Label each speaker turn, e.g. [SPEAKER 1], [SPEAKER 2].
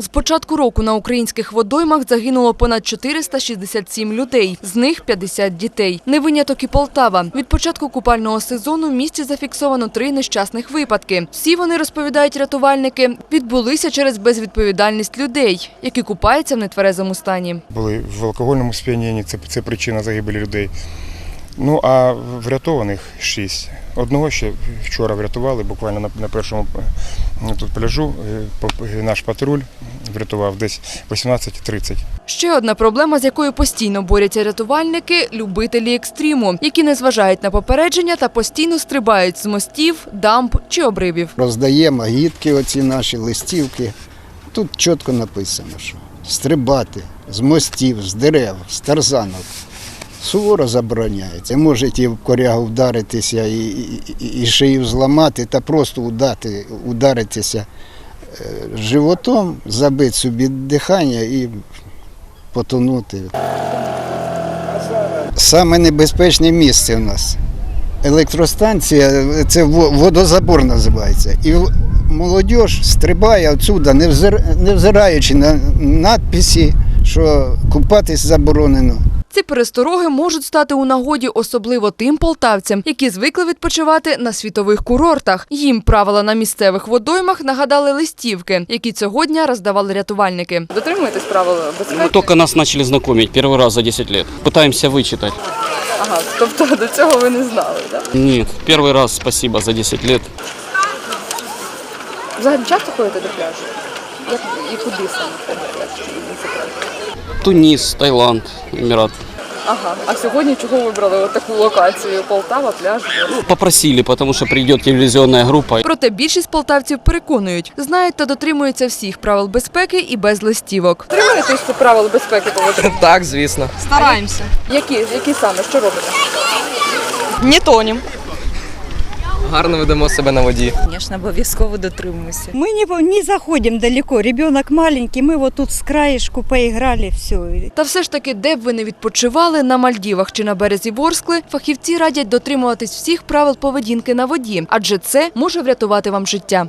[SPEAKER 1] З початку року на українських водоймах загинуло понад 467 людей, з них 50 дітей. Не виняток і Полтава. Від початку купального сезону в місті зафіксовано три нещасних випадки. Всі вони, розповідають рятувальники, відбулися через безвідповідальність людей, які купаються в нетверезому стані.
[SPEAKER 2] були в алкогольному сп'янінні, це, це причина загибелі людей. Ну а врятованих шість. Одного ще вчора врятували, буквально на, першому е, тут пляжу. е, е, Наш патруль врятував десь 18.30.
[SPEAKER 1] Ще одна проблема, з якою постійно борються рятувальники – любителі екстриму, які не зважають на попередження та постійно стрибають з мостів, дамб чи обривів.
[SPEAKER 3] Роздаємо гідки, оці наші листівки. Тут чітко написано, що стрибати з мостів, з дерев, з тарзанок. Суворо забороняється. Можете і в корягу вдаритися і, і, і- шию зламати, та просто удати, ударитися животом, забити собі дихання і потонути. Саме небезпечне місце у нас. Електростанція, це водозабор називається. І молодь стрибає отсюда, не взир- взираючи на надписи, що купатись заборонено.
[SPEAKER 1] Ці перестороги можуть стати у нагоді особливо тим полтавцям, які звикли відпочивати на світових курортах. Їм правила на місцевих водоймах нагадали листівки, які цього дня роздавали рятувальники. Дотримуєтесь правил безпеки?
[SPEAKER 4] Мы только нас начали знакомить первый раз за 10 лет. Пытаемся вычитать.
[SPEAKER 1] Ага, тобто до цього ви не знали, так?
[SPEAKER 4] Нет, первый раз спасибо за 10 лет.
[SPEAKER 1] Взагалі часто ходите до пляжу? Як і куди саме ходите Пляж?
[SPEAKER 4] Тунис, Таиланд, Эмират.
[SPEAKER 1] Ага. А сьогодні чого вибрали от таку локацію? Полтава, пляж.
[SPEAKER 4] Попросили, потому что придет телевизионная группа.
[SPEAKER 1] Проте більшість полтавців переконують, знають та дотримуються всіх правил безпеки і без листівок. Тримаєтесь правил безпеки по воді?
[SPEAKER 5] Так, звісно.
[SPEAKER 6] Стараємося.
[SPEAKER 1] Які? Які саме? Що робите?
[SPEAKER 6] Не тонем.
[SPEAKER 5] Гарно ведемо себе на воді.
[SPEAKER 7] Звісно, обов'язково дотримуємося.
[SPEAKER 8] Ми не, не заходимо далеко. Ребенок маленький, ми вот тут з краєшку поіграли, все.
[SPEAKER 1] Та все ж таки, де б ви не відпочивали, на Мальдівах чи на березі Ворскли, фахівці радять дотримуватись всіх правил поведінки на воді, адже це може врятувати вам життя.